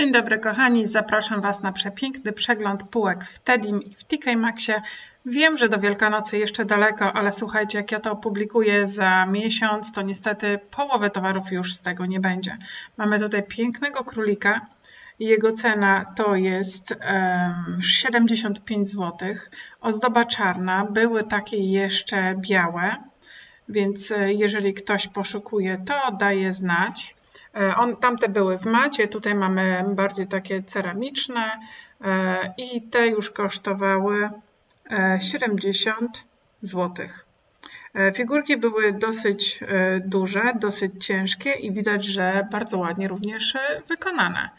Dzień dobry kochani, zapraszam Was na przepiękny przegląd półek w Tedim i w TK Maxie. Wiem, że do Wielkanocy jeszcze daleko, ale słuchajcie, jak ja to opublikuję za miesiąc, to niestety połowy towarów już z tego nie będzie. Mamy tutaj pięknego królika. Jego cena to jest um, 75 zł. Ozdoba czarna, były takie jeszcze białe, więc e, jeżeli ktoś poszukuje, to daje znać. E, on, tamte były w macie, tutaj mamy bardziej takie ceramiczne e, i te już kosztowały 70 zł. Figurki były dosyć duże, dosyć ciężkie i widać, że bardzo ładnie również wykonane.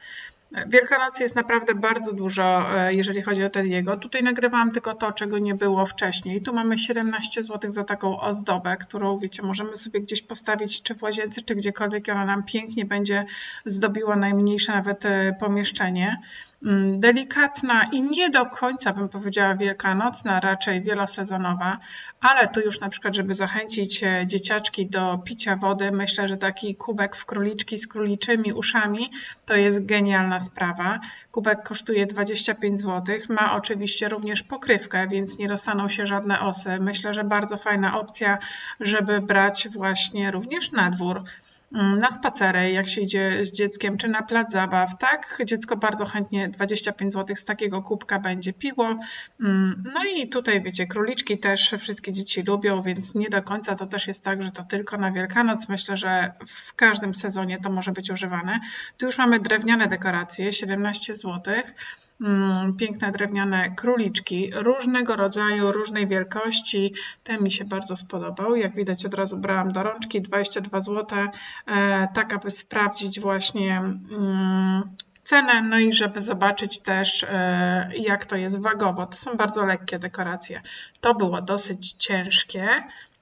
Wielkanoc jest naprawdę bardzo dużo, e, jeżeli chodzi o Tediego. Tutaj nagrywałam tylko to, czego nie było wcześniej. Tu mamy 17 zł za taką ozdobę, którą, wiecie, możemy sobie gdzieś postawić, czy w łazience, czy gdziekolwiek. Ona nam pięknie będzie zdobiła najmniejsze nawet e, pomieszczenie. Mm, delikatna i nie do końca bym powiedziała wielkanocna, raczej wielosezonowa, ale tu już na przykład, żeby zachęcić e, dzieciaczki do picia wody, myślę, że taki kubek w króliczki z króliczymi uszami to jest genialna sprawa. Kubek kosztuje 25 zł, ma oczywiście również pokrywkę, więc nie dostaną się żadne osy. Myślę, że bardzo fajna opcja, żeby brać właśnie również na dwór. Mm, na spacery, jak się idzie z dzieckiem, czy na plac zabaw, tak? Dziecko bardzo chętnie 25 zł z takiego kubka będzie piło. Mm, no i tutaj wiecie, króliczki też wszystkie dzieci lubią, więc nie do końca to też jest tak, że to tylko na Wielkanoc. Myślę, że w każdym sezonie to może być używane. Tu już mamy drewniane dekoracje, 17 zł. Mm, piękne drewniane króliczki różnego rodzaju, różnej wielkości. Ten mi się bardzo spodobał. Jak widać od razu brałam do rączki 22 zł, e, tak aby sprawdzić właśnie mm, cenę, no i żeby zobaczyć też e, jak to jest wagowo. To są bardzo lekkie dekoracje. To było dosyć ciężkie.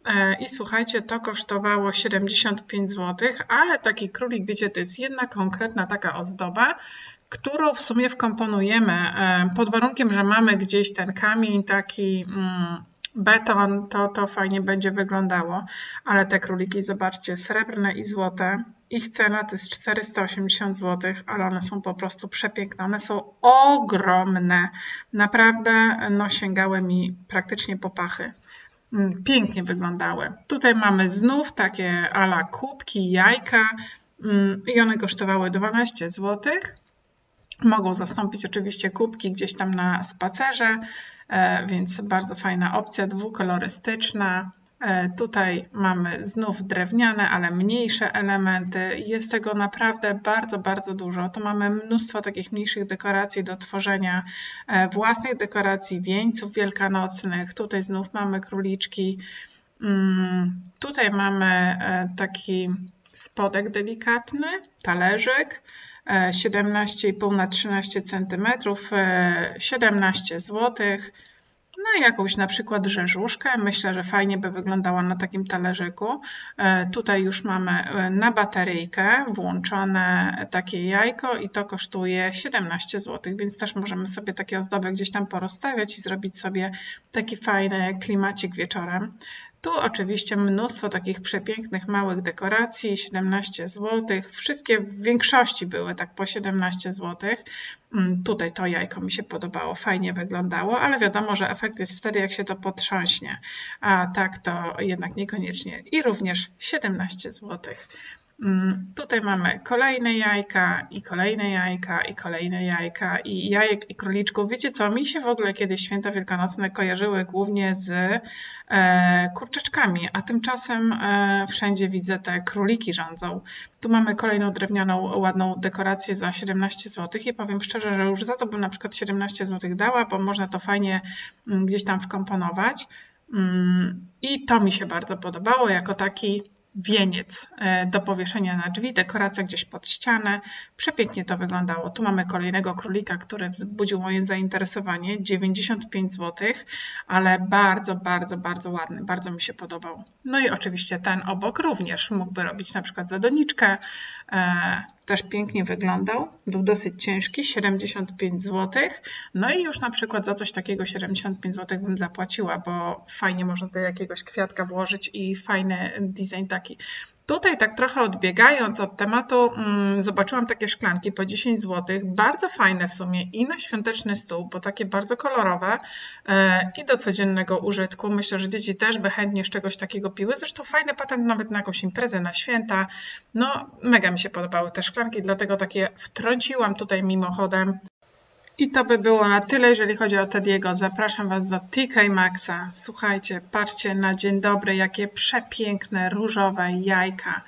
E, I słuchajcie, to kosztowało 75 zł, ale taki królik, wiecie, to jest jedna konkretna taka ozdoba, którą w sumie wkomponujemy e, pod warunkiem, że mamy gdzieś ten kamień taki mm, beton, to to fajnie będzie wyglądało. Ale te króliki, zobaczcie, srebrne i złote. Ich cena to jest 480 zł, ale one są po prostu przepiękne. One są ogromne. Naprawdę no, sięgały mi praktycznie po pachy. Mm, pięknie wyglądały. Tutaj mamy znów takie ala kubki, jajka mm, i one kosztowały 12 złotych. Mogą zastąpić oczywiście kubki gdzieś tam na spacerze, e, więc bardzo fajna opcja, dwukolorystyczna. E, tutaj mamy znów drewniane, ale mniejsze elementy. Jest tego naprawdę bardzo, bardzo dużo. Tu mamy mnóstwo takich mniejszych dekoracji do tworzenia e, własnych dekoracji, wieńców wielkanocnych. Tutaj znów mamy króliczki. Mm, tutaj mamy taki spodek delikatny, talerzyk. 17,5 na 13 cm, 17 zł. I jakąś na przykład rzeżuszkę. Myślę, że fajnie by wyglądała na takim talerzyku. E, tutaj już mamy e, na bateryjkę włączone takie jajko i to kosztuje 17 zł, więc też możemy sobie takie ozdoby gdzieś tam porozstawiać i zrobić sobie taki fajny klimacik wieczorem. Tu oczywiście mnóstwo takich przepięknych małych dekoracji, 17 zł. Wszystkie w większości były tak po 17 zł. Mm, tutaj to jajko mi się podobało, fajnie wyglądało, ale wiadomo, że efekt jest wtedy, jak się to potrząśnie, a tak to jednak niekoniecznie. I również 17 zł. Mm, tutaj mamy kolejne jajka i kolejne jajka i kolejne jajka i jajek i króliczków. Wiecie co, mi się w ogóle kiedyś święta wielkanocne kojarzyły głównie z e, kurczyczkami, a tymczasem e, wszędzie widzę te króliki rządzą. Tu mamy kolejną drewnianą, ładną dekorację za 17 zł i powiem szczerze, że już za to bym na przykład 17 zł dała, bo można to fajnie mm, gdzieś tam wkomponować. Mm, I to mi się bardzo podobało jako taki wieniec e, do powieszenia na drzwi, dekoracja gdzieś pod ścianę. Przepięknie to wyglądało. Tu mamy kolejnego królika, który wzbudził moje zainteresowanie. 95 zł, ale bardzo, bardzo, bardzo ładny. Bardzo mi się podobał. No i oczywiście ten obok również mógłby robić na przykład za doniczkę. E, też pięknie wyglądał. Był dosyć ciężki, 75 zł. No i już na przykład za coś takiego 75 zł bym zapłaciła, bo fajnie można tutaj jakiegoś kwiatka włożyć i fajny design taki taki. Tutaj tak trochę odbiegając od tematu, mm, zobaczyłam takie szklanki po 10 zł, bardzo fajne w sumie i na świąteczny stół, bo takie bardzo kolorowe e, i do codziennego użytku. Myślę, że dzieci też by chętnie z czegoś takiego piły. Zresztą fajny patent nawet na jakąś imprezę, na święta. No, mega mi się podobały te szklanki, dlatego takie wtrąciłam tutaj mimochodem. I to by było na tyle, jeżeli chodzi o Tediego. Zapraszam Was do TK Maxa. Słuchajcie, patrzcie na dzień dobry, jakie przepiękne, różowe jajka.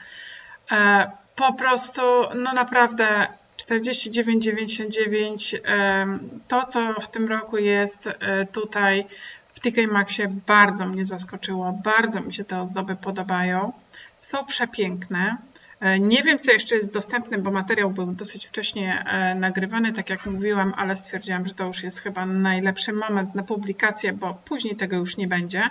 E, po prostu, no naprawdę 49,99 e, to, co w tym roku jest e, tutaj w TK Maxie bardzo mnie zaskoczyło. Bardzo mi się te ozdoby podobają. Są przepiękne. E, nie wiem, co jeszcze jest dostępne, bo materiał był dosyć wcześnie e, nagrywany, tak jak mówiłam, ale stwierdziłam, że to już jest chyba najlepszy moment na publikację, bo później tego już nie będzie.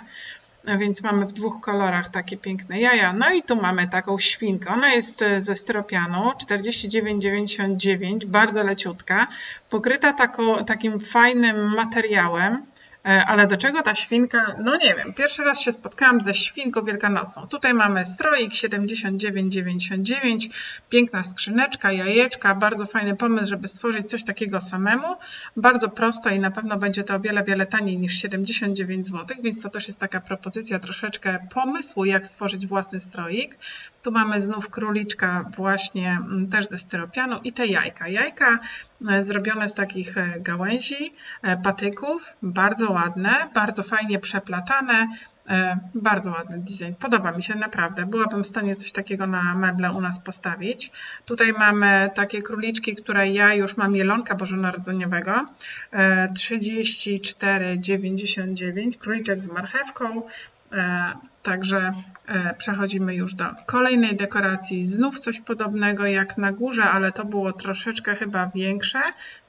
E, więc mamy w dwóch kolorach takie piękne jaja. No i tu mamy taką świnkę. Ona jest ze styropianu, 49,99, bardzo leciutka, pokryta taką, takim fajnym materiałem. E, ale do czego ta świnka? No nie wiem. Pierwszy raz się spotkałam ze świnką wielkanocną. Tutaj mamy stroik 79,99, piękna skrzyneczka, jajeczka, bardzo fajny pomysł, żeby stworzyć coś takiego samemu. Bardzo prosto i na pewno będzie to o wiele, wiele taniej niż 79 zł, więc to też jest taka propozycja troszeczkę pomysłu, jak stworzyć własny stroik. Tu mamy znów króliczka właśnie mm, też ze styropianu i te jajka. Jajka E, zrobione z takich e, gałęzi, patyków, bardzo ładne, bardzo fajnie przeplatane, bardzo ładny design. Podoba mi się naprawdę. Byłabym w stanie coś takiego na meble u nas postawić. Tutaj mamy takie króliczki, które ja już mam jelonka bożonarodzeniowego. 34,99. Króliczek z marchewką. E, także e, przechodzimy już do kolejnej dekoracji. Znów coś podobnego jak na górze, ale to było troszeczkę chyba większe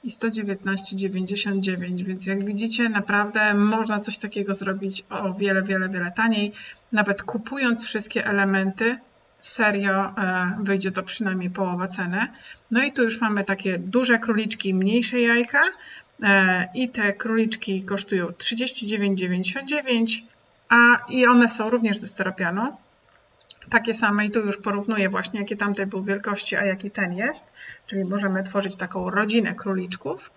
i 119,99, więc jak widzicie naprawdę można coś takiego zrobić o wiele, wiele, wiele taniej. Nawet kupując wszystkie elementy, serio e, wyjdzie to przynajmniej połowa ceny. No i tu już mamy takie duże króliczki, mniejsze jajka i te króliczki kosztują 39,99 a i one są również ze styropianu. Takie same i tu już porównuję właśnie, jakie tamte były wielkości, a jaki ten jest. Czyli możemy tworzyć taką rodzinę króliczków.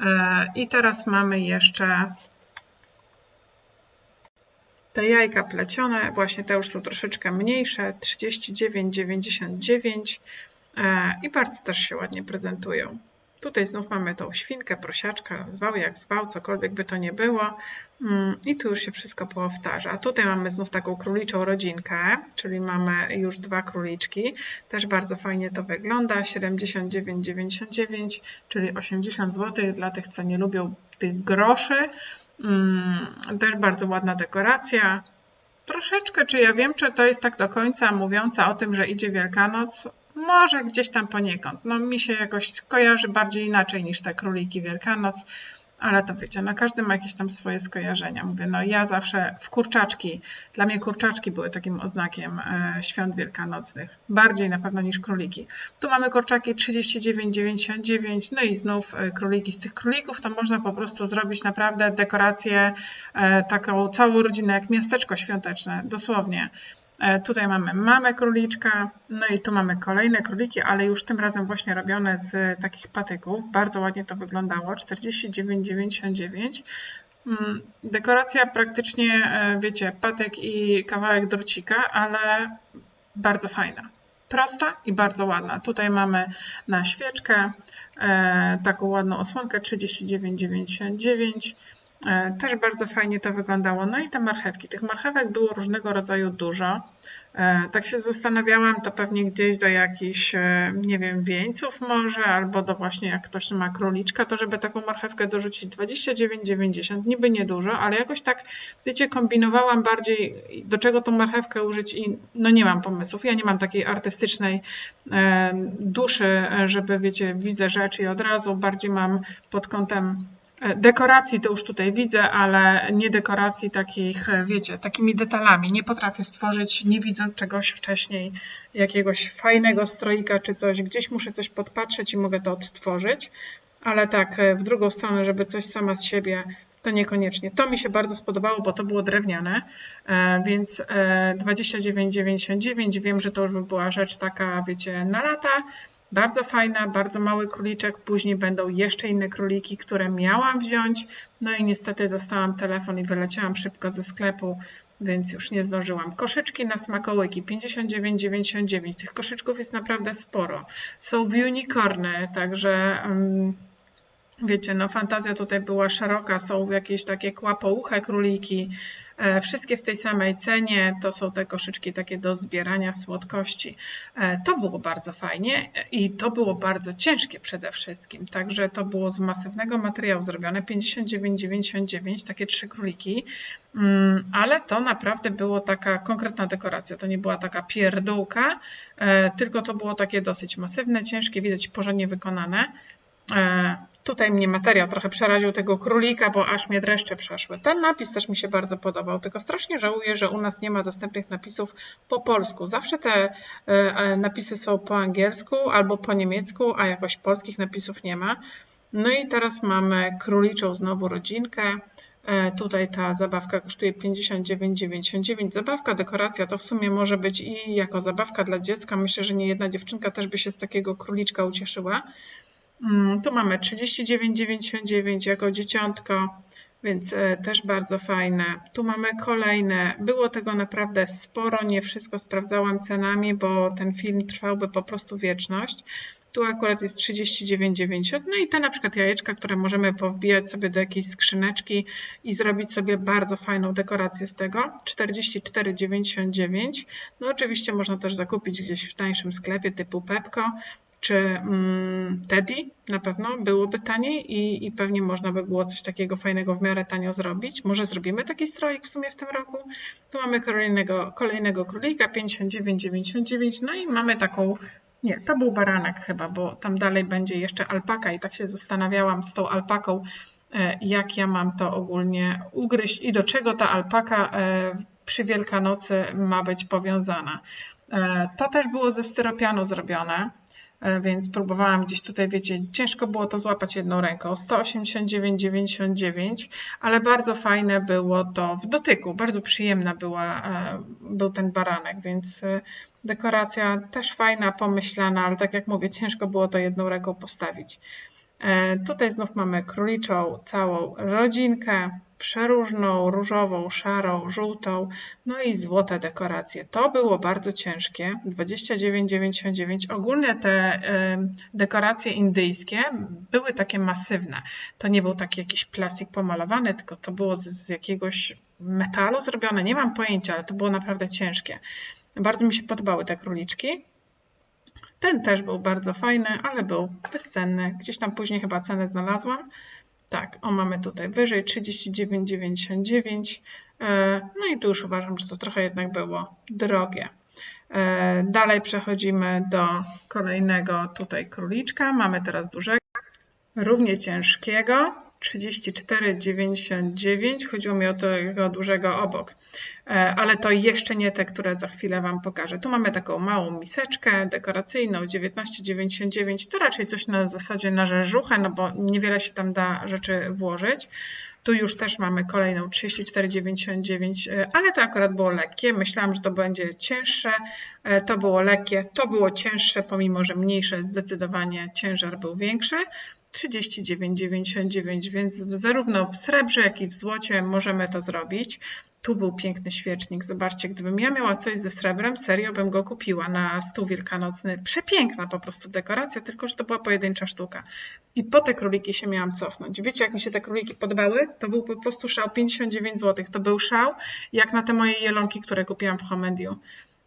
E, I teraz mamy jeszcze te jajka plecione, właśnie te już są troszeczkę mniejsze, 39,99 e, i bardzo też się ładnie prezentują. Tutaj znów mamy tą świnkę, prosiaczkę, zwał jak zwał, cokolwiek by to nie było. Mm, I tu już się wszystko powtarza. A tutaj mamy znów taką króliczą rodzinkę, czyli mamy już dwa króliczki. Też bardzo fajnie to wygląda. 79,99, czyli 80 zł dla tych, co nie lubią tych groszy. Mm, też bardzo ładna dekoracja. Troszeczkę, czy ja wiem, czy to jest tak do końca mówiąca o tym, że idzie Wielkanoc, może gdzieś tam poniekąd. No mi się jakoś kojarzy bardziej inaczej niż te króliki Wielkanoc, ale to wiecie, no każdy ma jakieś tam swoje skojarzenia. Mówię, no ja zawsze w kurczaczki, dla mnie kurczaczki były takim oznakiem e, świąt wielkanocnych, bardziej na pewno niż króliki. Tu mamy kurczaki 39,99, no i znów e, króliki. Z tych królików to można po prostu zrobić naprawdę dekorację, e, taką całą rodzinę, jak miasteczko świąteczne, dosłownie. E, tutaj mamy mamę króliczka, no i tu mamy kolejne króliki, ale już tym razem właśnie robione z takich patyków. Bardzo ładnie to wyglądało, 49,99. Mm, dekoracja praktycznie, e, wiecie, patyk i kawałek drocika, ale bardzo fajna. Prosta i bardzo ładna. Tutaj mamy na świeczkę e, taką ładną osłonkę 39,99. E, też bardzo fajnie to wyglądało. No i te marchewki. Tych marchewek było różnego rodzaju dużo. E, tak się zastanawiałam, to pewnie gdzieś do jakichś, e, nie wiem, wieńców może, albo do właśnie jak ktoś ma króliczka, to żeby taką marchewkę dorzucić 29,90. Niby niedużo, ale jakoś tak, wiecie, kombinowałam bardziej, do czego tą marchewkę użyć i no nie mam pomysłów. Ja nie mam takiej artystycznej duszy, żeby, wiecie, widzę rzeczy i od razu bardziej mam pod kątem dekoracji to już tutaj widzę, ale nie dekoracji takich, e, wiecie, takimi detalami. Nie potrafię stworzyć, nie widząc czegoś wcześniej, jakiegoś fajnego stroika czy coś. Gdzieś muszę coś podpatrzeć i mogę to odtworzyć. Ale tak, e, w drugą stronę, żeby coś sama z siebie to niekoniecznie. To mi się bardzo spodobało, bo to było drewniane, e, więc e, 29,99 wiem, że to już by była rzecz taka, wiecie, na lata. Bardzo fajna, bardzo mały króliczek. Później będą jeszcze inne króliki, które miałam wziąć. No i niestety dostałam telefon i wyleciałam szybko ze sklepu, więc już nie zdążyłam. Koszyczki na smakołyki 59,99. Tych koszyczków jest naprawdę sporo. Są w unicorny, także. Um, wiecie, no fantazja tutaj była szeroka, są jakieś takie kłapouche króliki, e, wszystkie w tej samej cenie, to są te koszyczki takie do zbierania słodkości. E, to było bardzo fajnie i to było bardzo ciężkie przede wszystkim, także to było z masywnego materiału zrobione, 59,99, takie trzy króliki, mm, ale to naprawdę było taka konkretna dekoracja, to nie była taka pierdółka, e, tylko to było takie dosyć masywne, ciężkie, widać porządnie wykonane. Tutaj mnie materiał trochę przeraził tego królika, bo aż mnie dreszcze przeszły. Ten napis też mi się bardzo podobał, tylko strasznie żałuję, że u nas nie ma dostępnych napisów po polsku. Zawsze te e, e, napisy są po angielsku albo po niemiecku, a jakoś polskich napisów nie ma. No i teraz mamy króliczą znowu rodzinkę. E, tutaj ta zabawka kosztuje 59,99. Zabawka, dekoracja to w sumie może być i jako zabawka dla dziecka. Myślę, że nie jedna dziewczynka też by się z takiego króliczka ucieszyła. Mm, tu mamy 39,99 jako dzieciątko, więc e, też bardzo fajne. Tu mamy kolejne. Było tego naprawdę sporo, nie wszystko sprawdzałam cenami, bo ten film trwałby po prostu wieczność. Tu akurat jest 39,90. No i te na przykład jajeczka, które możemy powbijać sobie do jakiejś skrzyneczki i zrobić sobie bardzo fajną dekorację z tego. 44,99. No oczywiście można też zakupić gdzieś w tańszym sklepie typu Pepko czy mm, Teddy na pewno byłoby taniej i, i pewnie można by było coś takiego fajnego w miarę tanio zrobić. Może zrobimy taki strojek w sumie w tym roku. Tu mamy kolejnego, kolejnego królika 59,99 no i mamy taką nie, to był baranek chyba, bo tam dalej będzie jeszcze alpaka i tak się zastanawiałam z tą alpaką, e, jak ja mam to ogólnie ugryźć i do czego ta alpaka e, przy Wielkanocy ma być powiązana. E, to też było ze styropianu zrobione. E, więc próbowałam gdzieś tutaj, wiecie, ciężko było to złapać jedną ręką. 189,99, ale bardzo fajne było to w dotyku, bardzo przyjemna była, e, był ten baranek, więc e, dekoracja też fajna, pomyślana, ale tak jak mówię, ciężko było to jedną ręką postawić. Tutaj znów mamy króliczą całą rodzinkę, przeróżną, różową, szarą, żółtą, no i złote dekoracje. To było bardzo ciężkie, 29,99. Ogólnie te dekoracje indyjskie były takie masywne. To nie był taki jakiś plastik pomalowany, tylko to było z jakiegoś metalu zrobione, nie mam pojęcia, ale to było naprawdę ciężkie. Bardzo mi się podobały te króliczki. Ten też był bardzo fajny, ale był bezcenny. Gdzieś tam później chyba cenę znalazłam. Tak, o mamy tutaj wyżej 39,99. E, no i tu już uważam, że to trochę jednak było drogie. E, dalej przechodzimy do kolejnego tutaj króliczka. Mamy teraz dużego, równie ciężkiego, 34,99. Chodziło mi o tego dużego obok. E, ale to jeszcze nie te, które za chwilę Wam pokażę. Tu mamy taką małą miseczkę dekoracyjną 19,99. To raczej coś na zasadzie na rzeżuchę, no bo niewiele się tam da rzeczy włożyć. Tu już też mamy kolejną 34,99, e, ale to akurat było lekkie. Myślałam, że to będzie cięższe. E, to było lekkie, to było cięższe, pomimo że mniejsze, zdecydowanie ciężar był większy. 39,99, więc zarówno w srebrze, jak i w złocie możemy to zrobić. Tu był piękny świecznik. Zobaczcie, gdybym ja miała coś ze srebrem, serio bym go kupiła na stół wielkanocny. Przepiękna po prostu dekoracja, tylko że to była pojedyncza sztuka. I po te króliki się miałam cofnąć. Wiecie, jak mi się te króliki podobały? To był po prostu szał 59 zł. To był szał, jak na te moje jelonki, które kupiłam w Homendiu.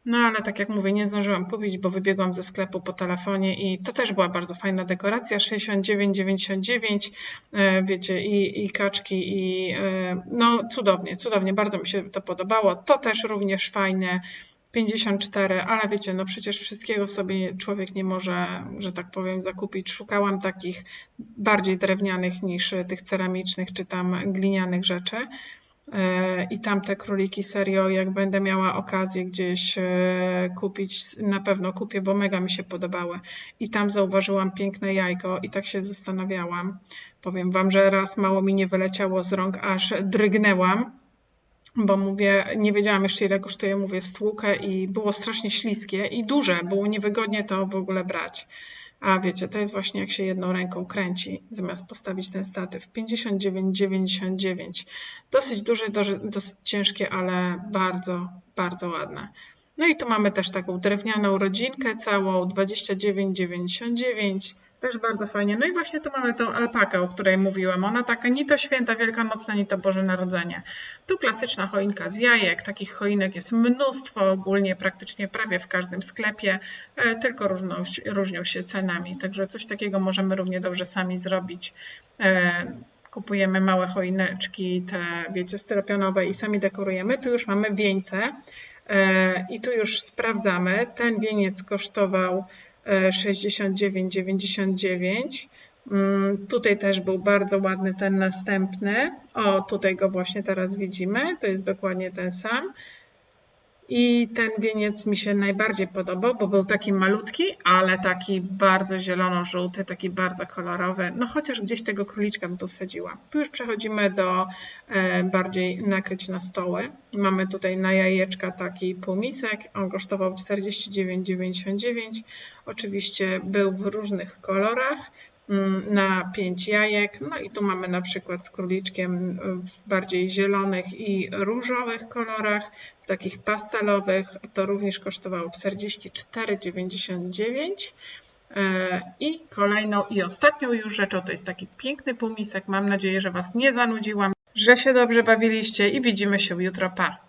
No ale tak jak mówię, nie zdążyłam kupić, bo wybiegłam ze sklepu po telefonie i to też była bardzo fajna dekoracja, 69,99, e, wiecie, i, i kaczki i e, no cudownie, cudownie, bardzo mi się to podobało. To też również fajne, 54, ale wiecie, no przecież wszystkiego sobie człowiek nie może, że tak powiem, zakupić. Szukałam takich bardziej drewnianych niż tych ceramicznych czy tam glinianych rzeczy. E, I tamte króliki serio, jak będę miała okazję gdzieś e, kupić, na pewno kupię, bo mega mi się podobały. I tam zauważyłam piękne jajko i tak się zastanawiałam. Powiem Wam, że raz mało mi nie wyleciało z rąk, aż drgnęłam, bo mówię, nie wiedziałam jeszcze ile kosztuje, mówię, stłukę i było strasznie śliskie i duże, było niewygodnie to w ogóle brać. A wiecie, to jest właśnie jak się jedną ręką kręci, zamiast postawić ten statyw. 59,99. Dosyć duże, dosyć ciężkie, ale bardzo, bardzo ładne. No i tu mamy też taką drewnianą rodzinkę całą, 29,99. Też bardzo fajnie. No i właśnie tu mamy tą alpakę, o której mówiłam. Ona taka ni to święta wielkanocne, ni to Boże Narodzenie. Tu klasyczna choinka z jajek. Takich choinek jest mnóstwo, ogólnie praktycznie prawie w każdym sklepie, e, tylko różną, różnią się cenami. Także coś takiego możemy równie dobrze sami zrobić. E, Kupujemy małe choineczki, te wiecie, styropianowe i sami dekorujemy. Tu już mamy wieńce i tu już sprawdzamy. Ten wieniec kosztował e, 69,99. Mm, Tutaj też był bardzo ładny ten następny. O, tutaj go właśnie teraz widzimy. To jest dokładnie ten sam. I ten wieniec mi się najbardziej podobał, bo był taki malutki, ale taki bardzo zielono-żółty, taki bardzo kolorowy. No chociaż gdzieś tego króliczka bym tu wsadziła. Tu już przechodzimy do e, bardziej nakryć na stoły. Mamy tutaj na jajeczka taki półmisek. On kosztował 49,99. Oczywiście był w różnych kolorach na 5 jajek. No i tu mamy na przykład z króliczkiem w bardziej zielonych i różowych kolorach, w takich pastelowych. To również kosztowało 44,99. E, I kolejną i ostatnią już rzeczą to jest taki piękny półmisek. Mam nadzieję, że Was nie zanudziłam, że się dobrze bawiliście i widzimy się jutro. Pa!